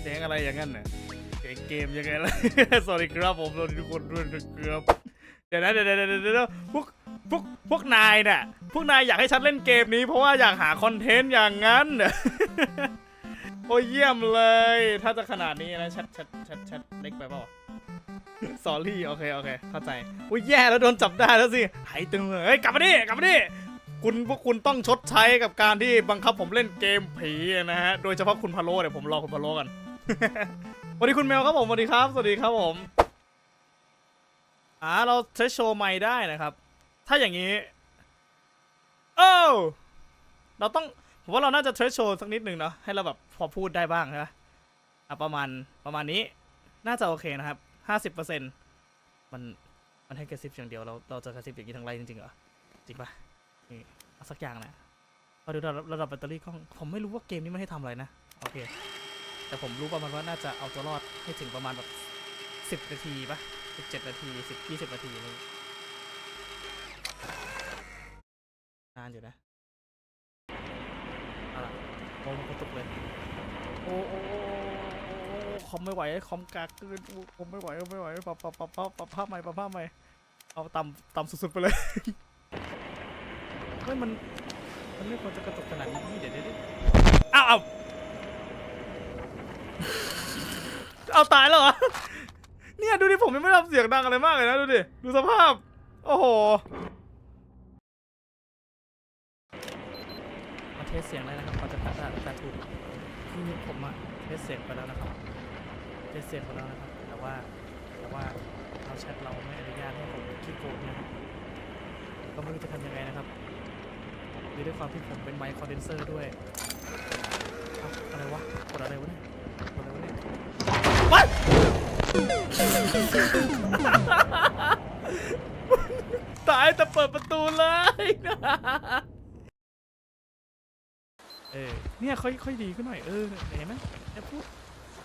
เสียงอะไรอย่างนั้นน่ะเสียงเกมยังไงล่ะ สวัสดีครับผมสวัสดีทุกคนด้วยนะครับเดี๋ยวนะเดี๋ยวเดี๋ยวเดี๋ยวเดี๋ยพวกพวกพวกนายน่ะ พวกนายอยากให้ฉันเล่นเกมนี้เพราะว่าอยากหาคอนเทนต์อย่างนั้นเหรอโอ้ยเยี่ยมเลย ถ้าจะขนาดนี้นะชัดชัดชัดชัดเล็กไปเปล่าสอรี่โอเคโอเคเข้าใจอุ้ยแย่แล้วโดนจับได้แล้วสิหายตึงเลยเฮ้ยกลับมาดิกลับมาดิคุณพวกคุณต้องชดใช้กับการที่บังคับผมเล่นเกมผีนะฮะ โดยเฉพาะคุณพะโล้เดี๋ยวผมรอคุณพะโล้กัน สวัสดีคุณแมวครับผมสวัสดีครับ สวัสดีครับผม อ่าเราใช้โชว์ไมค์ได้นะครับ ถ้าอย่างนี้โอ้เราต้องผมว่าเราน่าจะเทรชโชว์สักนิดหนึ่งเนาะให้เราแบบพอพูดได้บ้างใช่ไหมอะประมาณประมาณนี้น่าจะโอเคนะครับห้าสิบเปอร์เซ็นต์มันมันให้กระซิบอย่างเดียวเราเราจะกระซิบอย่างนี้ทั้งไรจริงๆเหรอจริงปะนี่เอาสักอย่างนะพอดูระดับระดับแบตเตอรี่กล้องผมไม่รู้ว่าเกมนี้มันให้ทำอะไรนะ โอเค แต่ผมรู้ประมาณว่าน่าจะเอาตัวรอดให้ถึงประมาณแบบสิบนาทีปะสิบเจ็ดนาทีสิบยี่สิบนาทีเลยนานอยู่นะเอาล่ะโอ้มันกระตุกเลย โอ้โอ้โอ้คอมไม่ไหวคอมกากเกินโอ้ผมไม่ไหวไม่ไหวปรับปรับปรับปรับปรับภาพใหม่ปรับภาพใหม่เอาต่ำต่ำสุดๆไปเลยเฮ้ยมันมันไม่ควรจะกระตุกขนาดนี้เดี๋ยวเดี๋ยวเดี๋ยวอ้าวอ้าว เอาตายแล้วเหรอ เนี่ยดูดิผมยังไม่ทำเสียงดังอะไรมากเลยนะดูดิ ดูสภาพ โอ้โหมาเทสเสียงเลยนะครับพอจะตัดตัดตัดถูกคือผมอะเทสเสียงไปแล้วนะครับ เทสเสียงไปแล้วนะครับ แต่ว่าแต่ว่าเราแชทเราไม่อนุญาตให้ผมคีย์โกดนะครับก็ไม่รู้จะทำยังไงนะครับคือด้วยความที่ผมเป็นไมค์คอนเดนเซอร์ด้วยเอ้าอะไรวะ กดอะไรวะเนี่ย กดอะไรวะเนี่ย ว้ายตายแต่เปิดประตูเลยเออเนี่ยค่อยค่อยดีขึ้นหน่อยเออเห็นไหมแอบพูด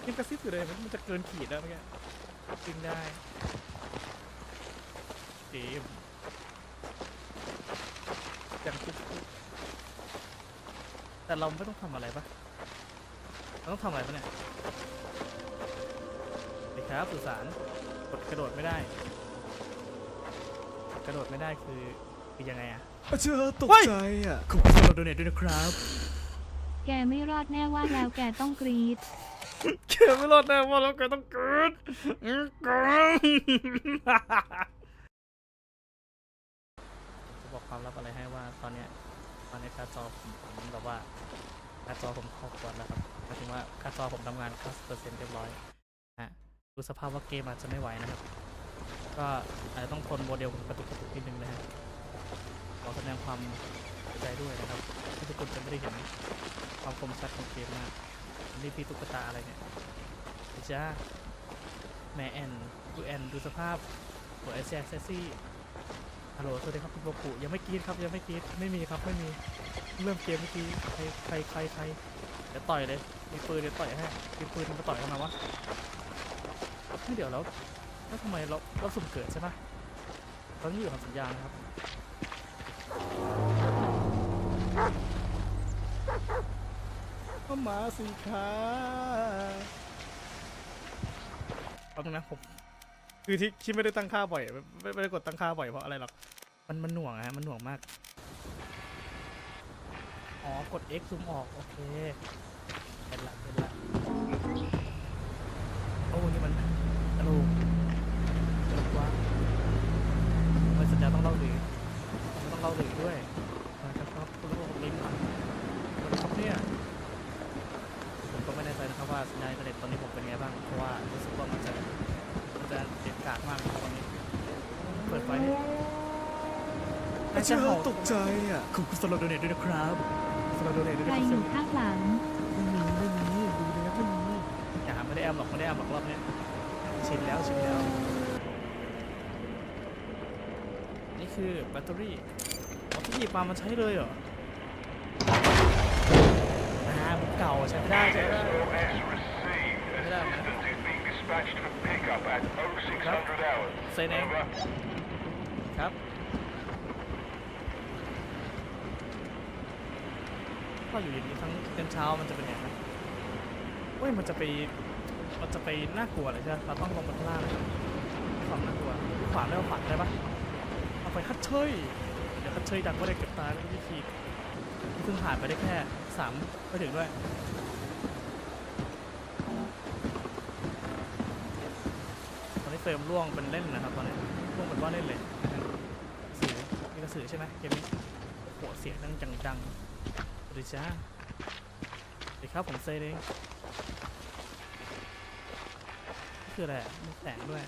ยังกระซิบอยู่เลยมันจะเกินขีดแล้วเมื่อกี้จริงได้เกมอย่างคุกแต่เราไม่ต้องทำอะไรปะเราต้องทำอะไรปะเนี่ย ดีครับสื่อสารกดกระโดดไม่ได้กดกระโดดไม่ได้คือคือยังไงอะเจอตกเฮ้ยใจอะขอบคุณสำหรับโดเนทด้วยนะครับ แกไม่รอดแน่ว่าแล้วแกต้องกรีดเขียนไม่รอดแน่ว่าแล้วแกต้องเกิดอื้อเกิดจะบอกความลับอะไรให้ว่าตอนเนี้ยตอนนี้การ์ดจอผมผมแบบว่าการ์ดจอผมครอบก่อนแล้วครับหมายถึงว่าการ์ดจอผมทำงาน90%เรียบร้อยฮะ ดูสภาพว่าเกมอาจจะไม่ไหวนะครับ ก็อาจจะต้องทนโมเดลกระตุกกระตุกนิดนึงนะฮะขอแสดงความเสียใจด้วยนะครับที่ทุกคนจะไม่ได้เห็นความคมชัดของเกมมากนี่พี่ตุ๊กตาอะไรเนี่ยจ้าแม่แอนดูแอนดูสภาพหัวไอแซกเซซี่ฮัลโหลสวัสดีครับคุณโบกุยังไม่กรีดครับยังไม่กรีดไม่มีครับไม่มีเริ่มเกมเมื่อกี้ใครใครใครใครเดี๋ยวต่อยเลยมีปืนเดี๋ยวต่อยให้มีปืนมันมาต่อยกันมาวะ ไม่เดี๋ยวแล้วแล้วทำไมเราเราสุ่มเกิดใช่ปะเราต้องอยู่กับสัญญาณนะครับก็มาสิคะแป๊บนึงนะผมคือที่ที่ไม่ได้ตั้งค่าบ่อยไม่ไม่ไม่ได้กดตั้งค่าบ่อยเพราะอะไรหรอกมันมันหน่วงอะฮะมันหน่วงมากอ๋อกด X ซูมออกโอเคเป็นละเป็นละโอ้นี่มัน ตลกตลกว่าทำไมสัญญาต้องเล่าหรือมันต้องเล่าหรือด้วยนะครับครับคุณรู้ว่าผมลิงก์มันครับเนี่ยผมก็ไม่แน่ใจนะครับว่าสัญญาอินเทอร์เน็ตตอนนี้ผมเป็นไงบ้างเพราะว่ารู้สึกว่ามันจะมันจะเด็ดขาดมากตอนนี้ เปิดไฟให้เจอตกใจอะขอบคุณสำหรับโดเนทด้วยนะครับสำหรับโดเนทด้วยใครนะครับอยู่ข้างหลังไม่มีไม่มีดูเลยนะไม่มีอย่าไม่ได้แอมหรอกไม่ได้แอมหรอกรอบนี้ ชินแล้วชินแล้ว นี่คือแบตเตอรี่เอาที่หยิบมามันใช้เลยเหรออ่ามันเก่าใช้ไม่ได้ใช้ไม่ได้ไม่ได้นะ being dispatched for pickup at 0600 hours. เซนเอง Over. ครับ ถ้าอยู่อย่างนี้ทั้งเต็มเช้ามันจะเป็นยังไงโอ้ฮ้ยมันจะไป มันจะไปน่ากลัวเลยใช่ไหมเราต้องลงมาข้างล่างนะครับความน่ากลัวขวาได้ปะขวาได้ปะเอาไปฮัทเชยเดี๋ยวฮัทเชยดังก็ได้เก็บตาแล้วก็วิธีเพิ่งผ่านไปได้แค่สามไม่ถึงด้วยตอนนี้เฟรมร่วงเป็นเล่นนะครับตอนนี้ร่วงเป็นว่าเล่นเลยนะฮะสือมีกระสือใช่ไหมเกมนี้โหเสียงดังจังดังสวัสดีจ้าสวัสดีครับผมเซเองนี่ คืออะไรอะมีแสงด้วย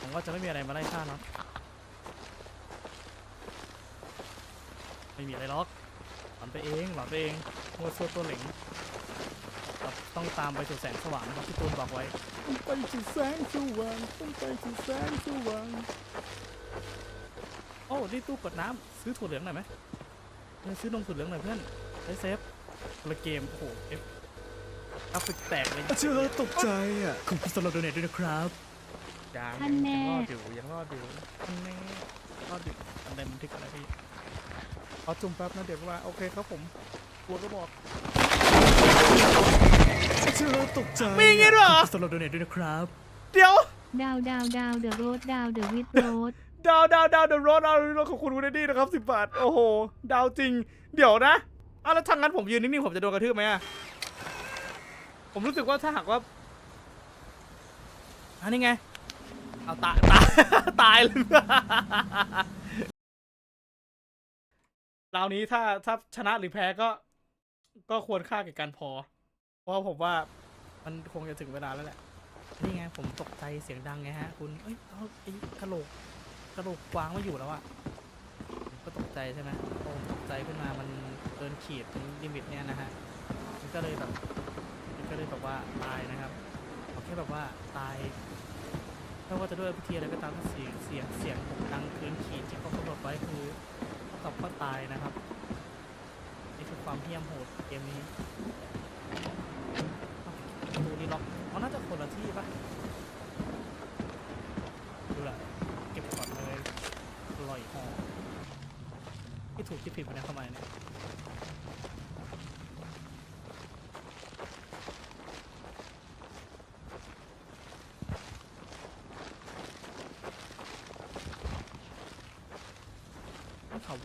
ผมว่าจะไม่มีอะไรมาไล่ฆ่าเนาะไม่มีอะไรหรอกหลอนไปเองหลอนไปเองมัวซัวตัวเหล็งเราต้องตามไปสู่แสงสว่างนะครับที่ตูนบอกไว้ต้องไปสู่แสงสว่างต้องไปสู่แสงสว่างโอ้นี่ตู้กดน้ำซื้อถั่วเหลืองหน่อยไหมเออซื้อนมถั่วเหลืองหน่อยเพื่อนใช้เซฟคนละเกมโอ้โหเอฟ กราฟิกแตกเลยเจอตกใจอะขอบคุณสำหรับโดเนทด้วยนะครับ ยังท่านแน่ ยังรอดอยู่ยังรอดอยู่ท่านแน่รอดอยู่อันใดมันทึกอะไรพี่ขอจุ่มแป๊บนะเดี๋ยวว่าโอเคครับผมกลัวก็บอกเจอตกใจมีอย่างงี้ด้วยเหรอสำหรับโดเนทด้วยนะครับ เดี๋ยว ดาวดาวดาวเดอะโรดดาวเดอะวิดโรดดาวดาวดาวเดอะรถดาวรถของคุณคุณเดดี้นะครับสิบบาท โอ้โห ดาวจริง เดี๋ยวนะอ้าวแล้วทางนั้นผมยืนนิ่งๆ ผมจะโดนกระทืบไหมอะ ผมรู้สึกว่าถ้าหากว่าอันนี้ไง เอาตายตาย ตายเลย ราวนี้ถ้าถ้าชนะหรือแพ้ก็ ก็ควรค่าแก่การพอ เพราะผมว่ามันคงจะถึงเวลาแล้วแหละ นี่ไง ผมตกใจเสียงดังไงฮะ คุณ เอ้ยเอาไอ้กระโหลกกระดูกกวางไม่อยู่แล้วอะผมก็ตกใจใช่ไหมพอผมตกใจขึ้นมามันเกินขีดลิมิตเนี่ยนะฮะ มันก็เลยแบบ ก็เลยแบบว่าตายนะครับเอาแค่แบบว่าตายไม่ว่าจะด้วยวิธีอะไรก็ตามเสียงเสียงเสียงผมดังเกินขีดที่เขากำหนดไว้คือเท่ากับก็ตายนะครับนี่คือความเหี้ยมโหดเกมนี้อ้าวประตูนี้ล็อกอ๋อน่าจะคนละที่ปะดูละเก็บก่อนเลยอร่อยหอที่ถูกที่ผิดมาเนี่ยเข้ามาเนี่ย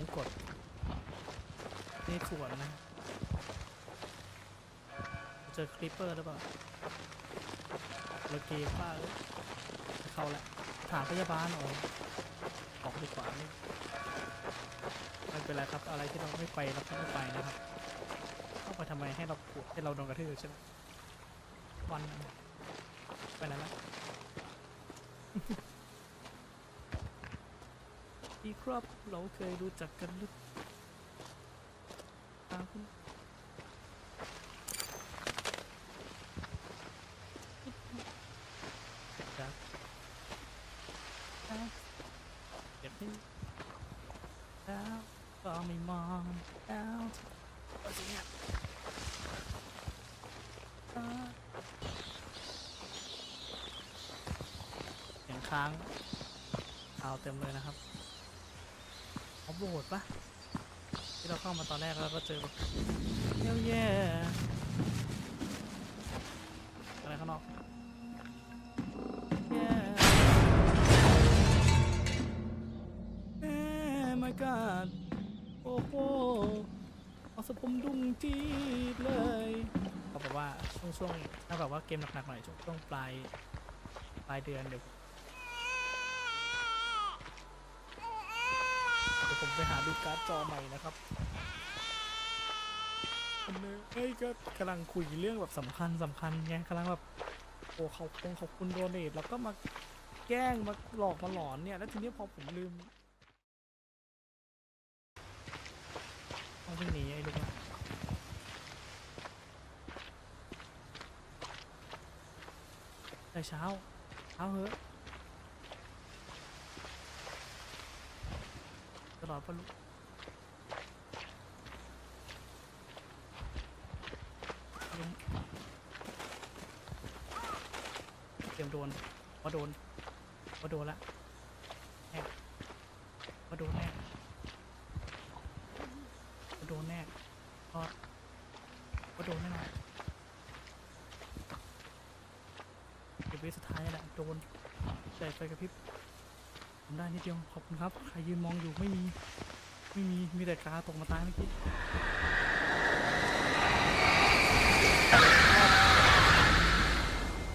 ต้กดนี่สวนนะ เจอคลิปเปอร์หรือเปล่าเราเกมป้าเลยเข้าแล้วถามพยาบาลออกออกดีกว่าไม่ไม่เป็นไรครับ อะไรที่เราไม่ไปเราก็ไม่ไปนะครับ เข้าไปทำไมให้เราปวดให้เราโดนกระทืบใช่ไหมวันไปนั้นละ อีก ครับ เราเคยรู้จักกันหรือเปล่าคุณครับเดี๋ยวพี่แล้วก็ไม่มองแล้วเอาสิเนี่ยอ่าเสียงค้างเอาเต็มเลยนะครับ เอาโบดปะที่เราเข้ามาตอนแรกแล้วก็เจอแบบเย้ยแย่อะไรข้างนอกแม่ my god โอ้โหเอาสะพมดุ้งจีดเลยเขาบอกว่าช่วงช่วงถ้าแบบว่าเกมหนักๆหน่อยช่วงช่วงปลายปลายเดือนเดี๋ยว เดี๋ยวผมไปหาดูการ์ดจอใหม่นะครับอันนี้เอ้ยก็กำลังคุยเรื่องแบบสำคัญสำคัญไงกำลังแบบโอ้เขาคงขอบคุณโดเนทแล้วก็มาแกล้งมาหลอกมาหลอนเนี่ย แล้วทีนี้พอผมลืมต้องวิ่งหนีไอ้ลูกนะแต่เช้าเช้าเหอะ ตลอดปะลูกล้มเตรียมโดนมาโดนมาโดนละแน่มาโดนแน่มาโดนแน่พอมาโดนแน่นอยเดี๋ยววิสุดท้ายแหละโดนใส่ไฟกระพริบ ทำได้นิดเดียวขอบคุณครับ ใครยืนมองอยู่ไม่มี ไม่มี มีแต่กาตกมาตายเมื่อกี้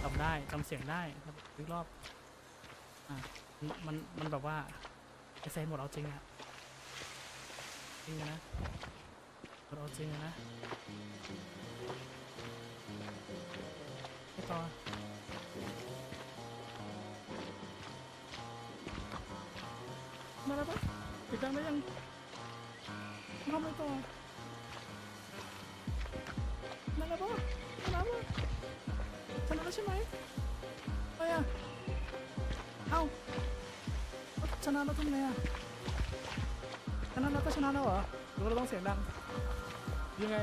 จำได้จำเสียงได้ครับอีกรอบ อะมัน มันแบบว่าไอเซนหมดเอาจริงอะจริงนะหมดเอาจริงนะไปต่อ มาแล้วปะติดดังได้ยังทำอะไรต่อมาแล้วปะชนะปะชนะแล้วใช่ไหมไปอะเอ้าชนะแล้วทำไงอะชนะแล้วก็ชนะแล้วเหรอหรือเราต้องเสียงดังยังไง